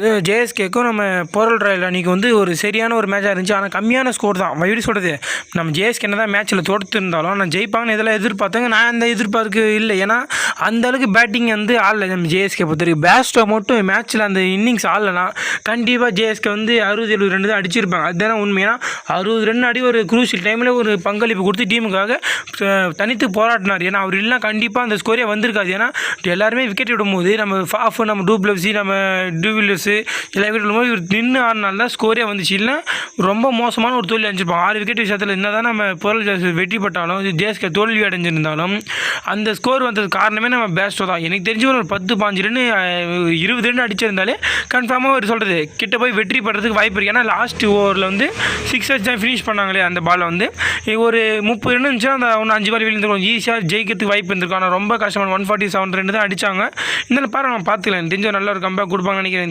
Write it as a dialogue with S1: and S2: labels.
S1: இது ஜேஎஸ்கேக்கும் நம்ம borewell Royal அன்றைக்கி வந்து ஒரு சரியான ஒரு மேட்சாக இருந்துச்சு. ஆனால் கம்மியான ஸ்கோர் தான். அவன் எப்படி சொல்கிறது நம்ம ஜேஎஸ்கே என்ன தான் மேட்ச்சில் தோற்று நான் ஜெயிப்பாங்கன்னு இதெல்லாம் எதிர்பார்த்தாங்க? நான் அந்த எதிர்பார்க்கு இல்லை. ஏன்னா அந்த அளவுக்கு பேட்டிங் வந்து ஆடல நம்ம ஜேஎஸ்கே பொறுத்த வரைக்கும். மட்டும் மேட்ச்சில் அந்த இன்னிங்ஸ் ஆடலனா கண்டிப்பாக ஜேஎஸ்கே வந்து அறுபது எழுபது ரெண்டு தான் அடிச்சிருப்பாங்க. அதுதானே உண்மை. ஏன்னா அறுபது ரெண்டு அடி ஒரு குரூசியல் டைமில் ஒரு பங்களிப்பு கொடுத்து டீமுக்காக தனித்து போராட்டினார் ஏன்னா அவர் இல்லைனா கண்டிப்பாக அந்த ஸ்கோரே வந்திருக்காது. ஏன்னா எல்லாருமே விக்கெட் விடும்போது நம்ம ஃபாஃப் நம்ம டூப்ளப்ஸி நம்ம டூவில்லர்ஸ் எல்லா விக்கெட் போது இவர் நின்று ஆடினால தான் ஸ்கோரே வந்துச்சு. இல்லை ரொம்ப மோசமான ஒரு தோல்வி அடைஞ்சிருப்பாங்க ஆறு விக்கெட் விஷயத்தில் என்ன தான் நம்ம பொருள் வெற்றி பெற்றாலும் ஜேஎஸ்கே தோல்வி அடைஞ்சிருந்தாலும் அந்த ஸ்கோர் வந்தது காரணமே நம்ம பேஸ்டோ தான். எனக்கு தெரிஞ்சு ஒரு பத்து பாஞ்சு ரன் இருபது ரன் அடிச்சிருந்தாலே கன்ஃபார்மாக அவர் சொல்கிறது கிட்ட போய் வெற்றி பெறதுக்கு வாய்ப்பு இருக்குது ஏன்னா லாஸ்ட் ஓவரில் வந்து சிக்ஸ் வச்சு தான் ஃபினிஷ் பண்ணாங்களே அந்த பாலை வந்து. ஒரு முப்பது ரன் இருந்துச்சுன்னா அந்த ஒன்று அஞ்சு பால் விழுந்துருக்கும். ஈஸியாக ஜெயிக்கிறதுக்கு வாய்ப்பு இருந்திருக்கும் ஆனால் ரொம்ப கஷ்டமான ஒன் ஃபார்ட்டி செவன் ரெண்டு தான் அடித்தாங்க இருந்தாலும் பாரு நான் பார்த்துக்கலாம் தெரிஞ்ச நல்ல ஒரு கம்பேக் கொடுப்பாங்க நினைக்கிறேன்.